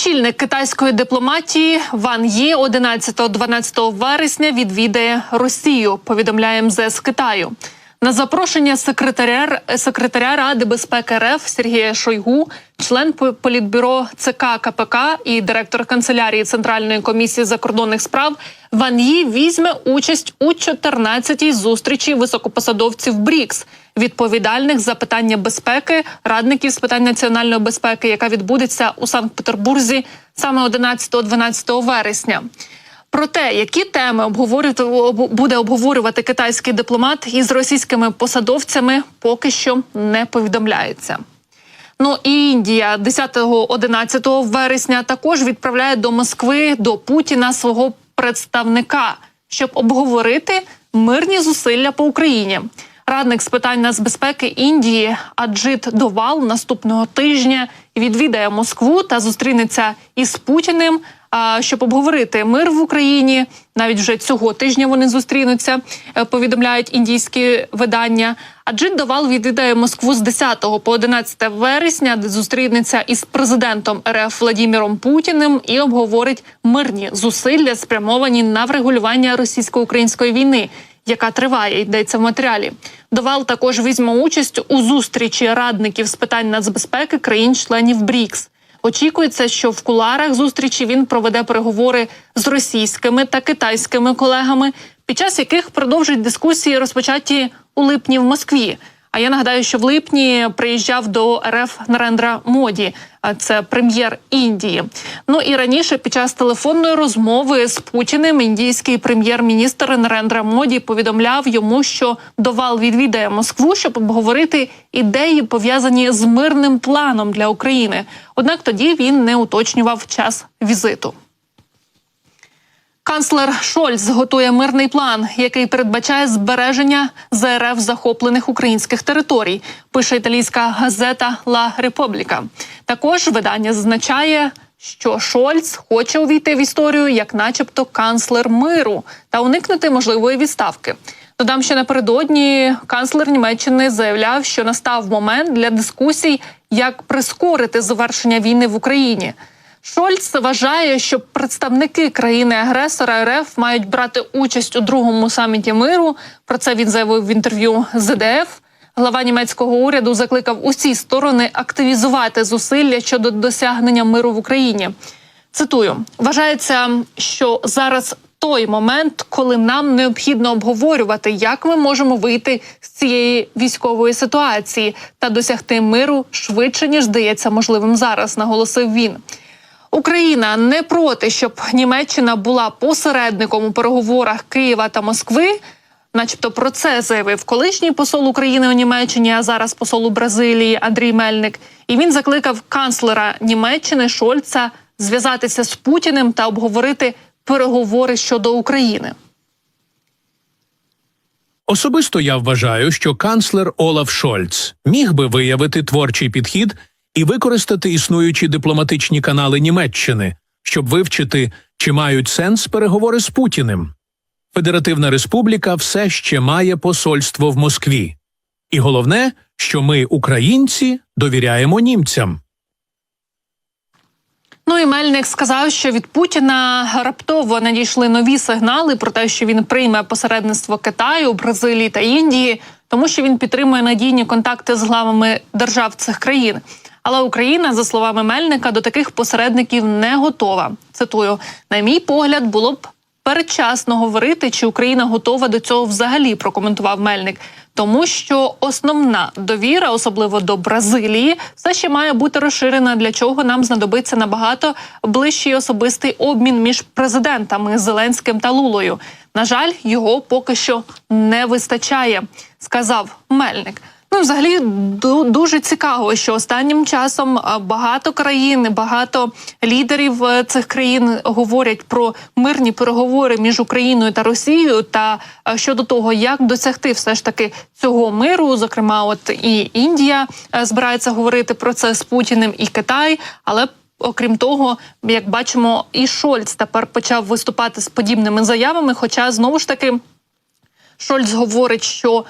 Очільник китайської дипломатії Ван Є 11-12 вересня відвідає Росію. Повідомляє МЗС Китаю. На запрошення секретаря секретаря Ради безпеки РФ Сергія Шойгу, член по- політбюро ЦК КПК і директор канцелярії Центральної комісії закордонних справ Ван Ї візьме участь у 14-й зустрічі високопосадовців БРІКС, відповідальних за питання безпеки, радників з питань національної безпеки, яка відбудеться у Санкт-Петербурзі саме 11-12 вересня. Про те, які теми обговорювати об- буде обговорювати китайський дипломат із російськими посадовцями, поки що не повідомляється. Ну і Індія 10-11 вересня також відправляє до Москви до Путіна свого представника, щоб обговорити мирні зусилля по Україні. Радник з питань нацбезпеки Індії Аджит Довал наступного тижня відвідає Москву та зустрінеться із Путіним, щоб обговорити мир в Україні. Навіть вже цього тижня вони зустрінуться. е, Повідомляють індійські видання. Аджит Довал відвідає Москву з 10 по 11 вересня, де зустрінеться із президентом РФ Владіміром Путіним і обговорить мирні зусилля, спрямовані на врегулювання російсько-української війни яка триває, йдеться в матеріалі. Довал також візьме участь у зустрічі радників з питань нацбезпеки країн-членів БРІКС. Очікується, що в куларах зустрічі він проведе переговори з російськими та китайськими колегами, під час яких продовжить дискусії, розпочаті у липні в Москві. А я нагадаю, що в липні приїжджав до РФ Нарендра Моді, це прем'єр Індії. Ну і раніше, під час телефонної розмови з Путіним, індійський прем'єр-міністр Нарендра Моді повідомляв йому, що довал відвідає Москву, щоб обговорити ідеї пов'язані з мирним планом для України. Однак тоді він не уточнював час візиту. Канцлер Шольц готує мирний план, який передбачає збереження ЗРФ захоплених українських територій. Пише італійська газета Ла Републіка. Також видання зазначає, що Шольц хоче увійти в історію як, начебто, канцлер миру та уникнути можливої відставки. Додам, що напередодні канцлер Німеччини заявляв, що настав момент для дискусій, як прискорити завершення війни в Україні. Шольц вважає, що представники країни-агресора РФ мають брати участь у другому саміті миру. Про це він заявив в інтерв'ю ЗДФ. Глава німецького уряду закликав усі сторони активізувати зусилля щодо досягнення миру в Україні. Цитую: вважається, що зараз той момент, коли нам необхідно обговорювати, як ми можемо вийти з цієї військової ситуації та досягти миру швидше ніж здається можливим зараз, наголосив він. Україна не проти, щоб Німеччина була посередником у переговорах Києва та Москви. Начебто про це заявив колишній посол України у Німеччині, а зараз посол у Бразилії Андрій Мельник. І він закликав канцлера Німеччини Шольца зв'язатися з Путіним та обговорити переговори щодо України. Особисто я вважаю, що канцлер Олаф Шольц міг би виявити творчий підхід і використати існуючі дипломатичні канали Німеччини, щоб вивчити, чи мають сенс переговори з Путіним. Федеративна Республіка все ще має посольство в Москві. І головне, що ми, українці, довіряємо німцям. Ну і Мельник сказав, що від Путіна раптово надійшли нові сигнали про те, що він прийме посередництво Китаю, Бразилії та Індії, тому що він підтримує надійні контакти з главами держав цих країн. Але Україна, за словами Мельника, до таких посередників не готова. Цитую: на мій погляд, було б передчасно говорити, чи Україна готова до цього взагалі, прокоментував Мельник. Тому що основна довіра, особливо до Бразилії, все ще має бути розширена, для чого нам знадобиться набагато ближчий особистий обмін між президентами Зеленським та Лулою. На жаль, його поки що не вистачає, сказав Мельник. Ну, взагалі, дуже цікаво, що останнім часом багато країн, багато лідерів е, цих країн говорять про мирні переговори між Україною та Росією, та щодо того, як досягти все ж таки цього миру. Зокрема, от і Індія е, збирається говорити про це з Путіним, і Китай, але Окрім того, як бачимо, і Шольц тепер почав виступати з подібними заявами. Хоча знову ж таки Шольц говорить, що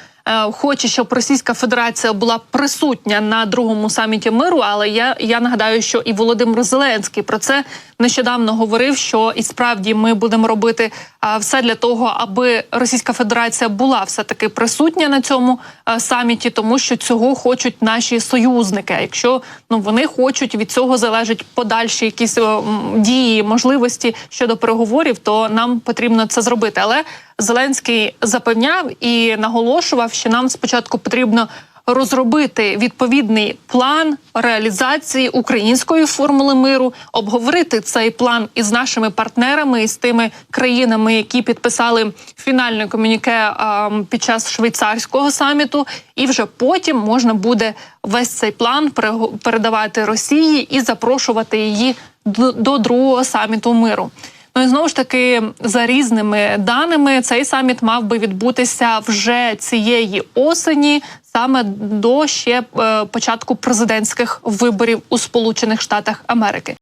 хоче, щоб Російська Федерація була присутня на другому саміті миру. Але я, я нагадаю, що і Володимир Зеленський про це нещодавно говорив. Що і справді ми будемо робити все для того, аби Російська Федерація була все таки присутня на цьому саміті, тому що цього хочуть наші союзники. Якщо ну вони хочуть від цього залежать подальші якісь дії, можливості щодо переговорів, то нам потрібно це зробити. Але Зеленський запевняв і наголошував, що нам спочатку потрібно розробити відповідний план реалізації української формули миру, обговорити цей план із нашими партнерами і з тими країнами, які підписали фінальне комюніке під час швейцарського саміту, і вже потім можна буде весь цей план передавати Росії і запрошувати її до другого саміту миру. Ну і знову ж таки, за різними даними, цей саміт мав би відбутися вже цієї осені, саме до ще е, початку президентських виборів у Сполучених Штатах Америки.